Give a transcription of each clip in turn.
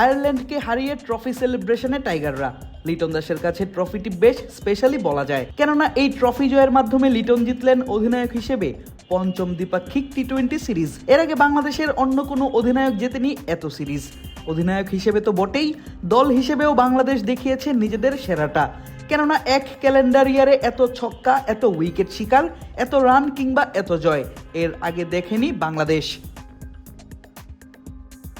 আয়ারল্যান্ডকে হারিয়ে ট্রফি সেলিব্রেশনে টাইগাররা। লিটন দাসের কাছে ট্রফিটি বেশ স্পেশালি বলা যায়। কেননা এই ট্রফি জয়ের মাধ্যমে লিটন জিতলেন অধিনায়ক হিসেবে পঞ্চম দ্বিপাক্ষিক টি টোয়েন্টি সিরিজ। এর আগে বাংলাদেশের অন্য কোনো অধিনায়ক জেতেনি এত সিরিজ। অধিনায়ক হিসেবে তো বটেই, দল হিসেবেও বাংলাদেশ দেখিয়েছে নিজেদের সেরাটা। কেননা এক ক্যালেন্ডার ইয়ারে এত ছক্কা, এত উইকেট শিকার, এত রান কিংবা এত জয়, এর আগে দেখেনি বাংলাদেশ।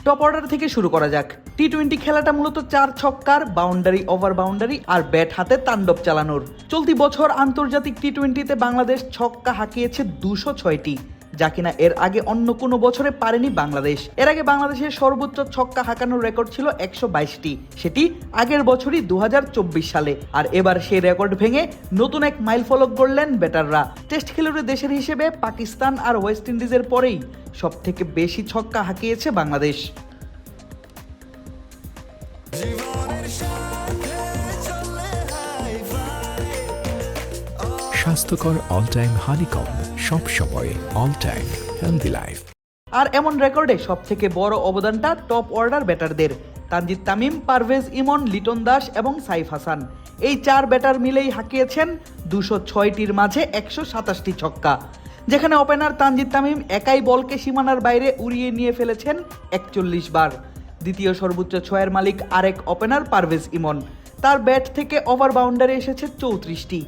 টপ অর্ডার থেকে শুরু করা যাক। টি টোয়েন্টি খেলাটা মূলত চার ছক্কার বাউন্ডারি ওভার বাউন্ডারি আর ব্যাট হাতে তাণ্ডব চালানোর। চলতি বছর আন্তর্জাতিক টি টোয়েন্টিতে বাংলাদেশ ছক্কা হাঁকিয়েছে দুশো ছয়টি। যা কিনা এর আগে অন্য কোনো বছরে পারেনি বাংলাদেশ। এর আগে বাংলাদেশের সর্বোচ্চ ছক্কা হাঁকানোর রেকর্ড ছিল একশো বাইশটি। সেটি আগের বছরই দু হাজার চব্বিশ সালে। আর এবার সেই রেকর্ড ভেঙে নতুন এক মাইল ফলক গড়লেন ব্যাটাররা। টেস্ট খেলুড়ে দেশের হিসেবে পাকিস্তান আর ওয়েস্ট ইন্ডিজের পরেই সব থেকে বেশি ছক্কা হাঁকিয়েছে বাংলাদেশ। স্বাস্থ্যকর অল টাইম হানিকম সব সময় অল টাইম হেলদি লাইফ আর এমন রেকর্ডে সব থেকে বড় অবদানটা টপ অর্ডার ব্যাটারদের তানজিদ তামিম, পারভেজ ইমন, লিটন দাস এবং সাইফ হাসান। এই চার ব্যাটার মিলেই হাঁকিয়েছেন দুশো ছয়টির মাঝে একশো সাতাশটি ছক্কা। যেখানে ওপেনার তানজিদ তামিম একাই বলকে সীমানার বাইরে উড়িয়ে নিয়ে ফেলেছেন একচল্লিশ বার। দ্বিতীয় সর্বোচ্চ ছয়ের মালিক আরেক ওপেনার পারভেজ ইমন। তার ব্যাট থেকে ওভার বাউন্ডারি এসেছে চৌত্রিশটি।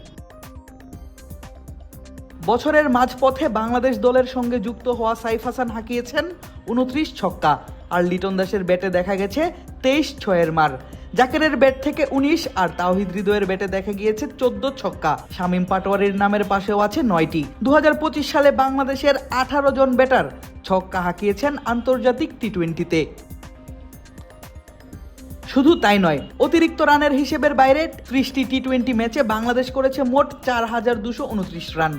বছরের মাঝপথে বাংলাদেশ দলের সঙ্গে যুক্ত হওয়া সাইফ হাসান হাঁকিয়েছেন উনত্রিশ ছক্কা, আর লিটন দাসের ব্যাটে দেখা গেছে তেইশ ছয়ের মার। জাকেরের ব্যাট থেকে উনিশ, আর তাওহিদ হৃদয়ের ব্যাটে দেখা গিয়েছে চোদ্দ ছক্কা। শামীম পাটোয়ারির নামের পাশেও আছে নয়টি। দু সালে বাংলাদেশের আঠারো জন ব্যাটার ছক্কা হাঁকিয়েছেন আন্তর্জাতিক টি টোয়েন্টিতে শুধু তাই নয়, অতিরিক্ত রানের হিসেবের বাইরে ত্রিশটি টি টোয়েন্টি ম্যাচে বাংলাদেশ করেছে মোট চার হাজার দুশো উনত্রিশ রান।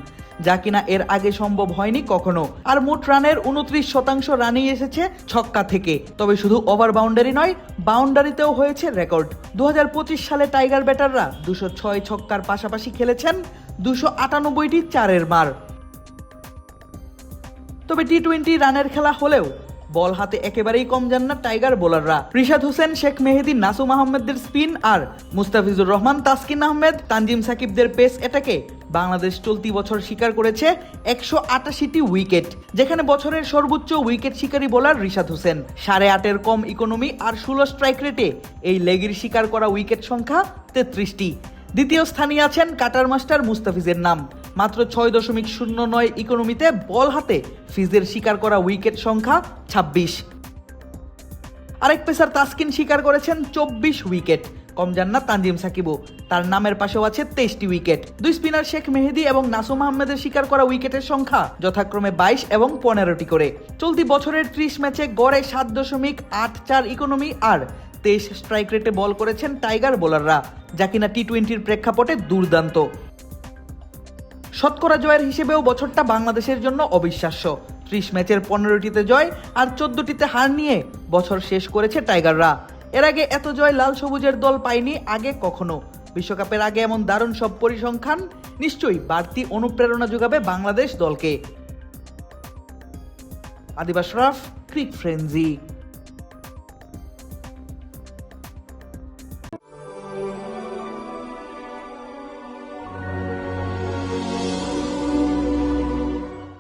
যা কিনা এর আগে সম্ভব হয়নি কখনো। আর মোট রানের উনত্রিশ শতাংশ রানই এসেছে ছক্কা থেকে। তবে শুধু ওভার বাউন্ডারি নয়, বাউন্ডারিতেও হয়েছে রেকর্ড। দু হাজার পঁচিশ সালে টাইগার ব্যাটাররা দুশো ছয় ছক্কার পাশাপাশি খেলেছেন দুশো আটানব্বইটি চারের মার। তবে টি টোয়েন্টি রানের খেলা হলেও বল হাতে একেবারেই কম যান না টাইগার বোলাররা। রিশাদ হোসেন, শেখ মেহেদি, নাসুম আহমেদদের স্পিন আর মুস্তাফিজুর রহমান, তাসকিন আহমেদ, তানজিম সাকিবদের পেস এটাকে বাংলাদেশ চলতি বছর শিকার করেছে একশো আটাশিটি উইকেট, যেখানে বছরের সর্বোচ্চ উইকেট শিকারী বোলার রিশাদ হোসেন। সাড়ে আটের কম ইকোনমি আর ষোলো স্ট্রাইক রেটে এই লেগের শিকার করা উইকেট সংখ্যা তেত্রিশটি। দ্বিতীয় স্থানে আছেন কাটার মাস্টার মুস্তাফিজের নাম। মাত্র ছয় দশমিক শূন্য নয় ইকোনমিতে বল হাতে। ফিজের শিকার করা উইকেট সংখ্যা ছাব্বিশ। আরেক পেসার তাসকিন শিকার করেছেন চব্বিশ উইকেট কম যান না তানজিম সাকিবও। তার নামের পাশেও আছে তেইশটি উইকেট দুই স্পিনার শেখ মেহেদি এবং নাসুম আহমেদের শিকার করা উইকেটের সংখ্যা যথাক্রমে বাইশ এবং পনেরোটি করে। চলতি বছরের ত্রিশ ম্যাচে গড়ে সাত দশমিক আট চার ইকোনমি আর তেইশ স্ট্রাইক রেটে বল করেছেন টাইগার বোলাররা, যা কিনা টি টোয়েন্টির প্রেক্ষাপটে দুর্দান্ত। শতকরা জয়ের হিসেবেও বছরটা বাংলাদেশের জন্য অবিশ্বাস্য। ত্রিশ ম্যাচের পনেরোটিতে জয় আর চোদ্দটিতে হার নিয়ে বছর শেষ করেছে টাইগাররা। এর আগে এত জয় লাল সবুজের দল পায়নি আগে কখনো। বিশ্বকাপের আগে এমন দারুণ সব পরিসংখ্যান নিশ্চয়ই বাড়তি অনুপ্রেরণা যোগাবে বাংলাদেশ দলকে। আদিবাস রাফ, ক্রিক ফ্রেন্জি